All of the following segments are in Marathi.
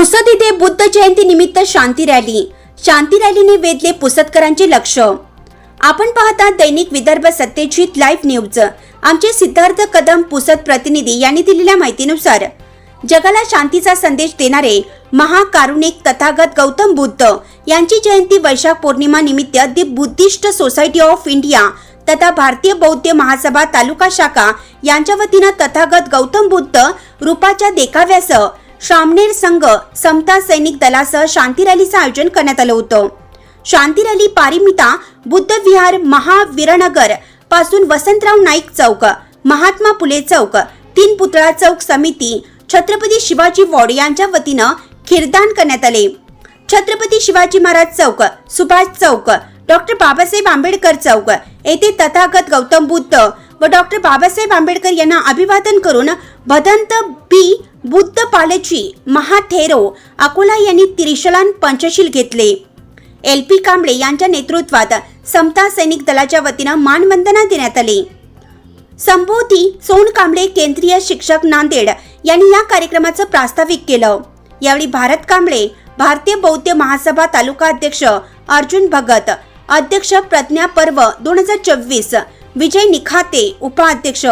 पुसद इथे बुद्ध जयंती निमित्त शांती रॅली. शांती रॅलीने वेधले पुसदकरांचे लक्ष. आपण पाहता दैनिक विदर्भ सत्यजित लाईव्ह न्यूज. आमचे सिद्धार्थ कदम पुसद प्रतिनिधी यांनी दिलेल्या माहितीनुसार जगाला शांतीचा संदेश देणारे महाकारुणिक तथागत गौतम बुद्ध यांची जयंती वैशाख पौर्णिमा निमित्त the Buddhist society of India तथा भारतीय बौद्ध महासभा तालुका शाखा यांच्या वतीनं तथागत गौतम बुद्ध रूपाच्या देखाव्यासह श्रामनेर संघ समता सैनिक दलासह शांती रॅलीचं आयोजन करण्यात आलं होतं. शांती रॅली पारिमिता बुद्ध विहार महावीरनगरपासून वसंतराव नाईक चौक महात्मा फुले चौक तीन पुतळा चौक समिती छत्रपती शिवाजी वॉर्ड यांच्या वतीनं खिरदान करण्यात आले. छत्रपती शिवाजी महाराज चौक सुभाष चौक डॉक्टर बाबासाहेब आंबेडकर चौक येथे तथागत गौतम बुद्ध व डॉक्टर बाबासाहेब आंबेडकर यांना अभिवादन करून भदंत बी बुद्ध पालची महाथेरो अकोला यांनी त्रिशलान पंचशील घेतले. एल पी कांबळे यांच्या नेतृत्वात समता सैनिक दलाच्या वतीनं मानवंदना देण्यात आली. संबोधी सोन कांबळे केंद्रीय शिक्षक नांदेड यांनी या कार्यक्रमाचं प्रास्ताविक केलं. यावेळी भारत कांबळे भारतीय बौद्ध महासभा तालुका अध्यक्ष अर्जुन भगत अध्यक्ष प्रज्ञा पर्व दोन हजार चोवीस विजय निखाते उपाध्यक्ष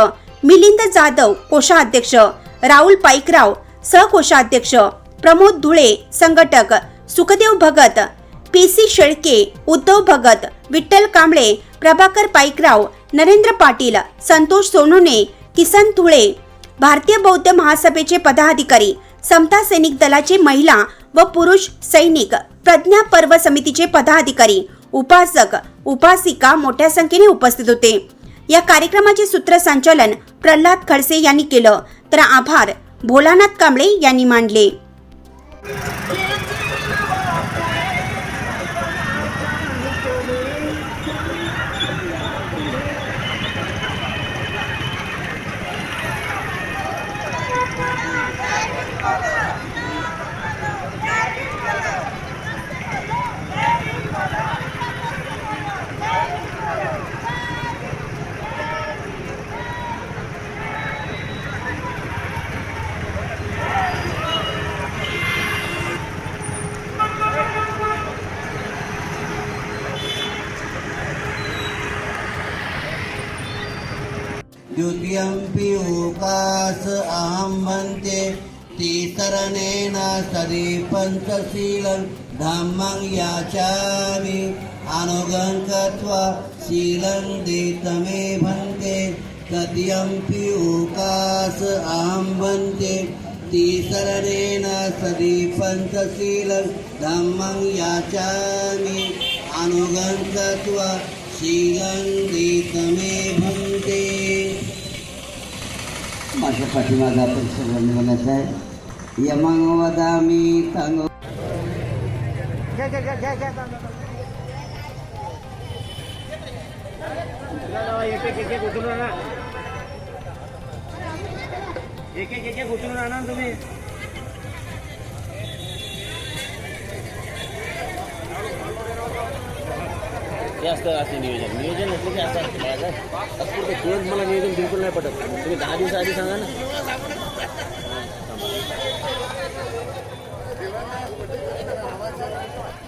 मिलिंद जाधव कोषाध्यक्ष राहुल पाईकराव सहकोषाध्यक्ष प्रमोद धुळे संघटक सुखदेव भगत पी सी शेळके उद्धव भगत विठ्ठल कांबळे प्रभाकर पाईकराव नरेंद्र पाटील संतोष सोनोने किसन धुळे भारतीय बौद्ध महासभेचे पदाधिकारी समता सैनिक दलाचे महिला व पुरुष सैनिक प्रज्ञा पर्व समितीचे पदाधिकारी उपासक उपासिका मोठ्या संख्येने उपस्थित होते. या कार्यक्रमाचे सूत्रसंचालन प्रल्हाद खडसे यांनी केलं. तर आभार. भोलानाथ कांबळे यांनी मांडले. द्वितीयम्पि ओकास अहं भन्ते तिसरणेन सदि पञ्चशीलं धम्मं याचामि। अनुगं कृत्वा शीलं दीतमे भन्ते तृतीयम्पि ओकास अहं भन्ते तिसरणेन सदि पञ्चशीलं धम्मं याचामि। अनुगं कृत्वा शीलं दीतमे भन्ते माझ्या पाठीमागा आपण सर्वांनी म्हणायचं आहे. यमंग वदामी तांग एक एक एक एक उचलून आणा ना तुम्ही. हे असतं असते नियोजन. नियोजन असलं की असं असतं. माझं तात्पुरतं तुरंत मला नियोजन बिलकुल नाही पटत. तुम्ही दहा दिवस आधी सांगा ना. बुद्धामृतवाणी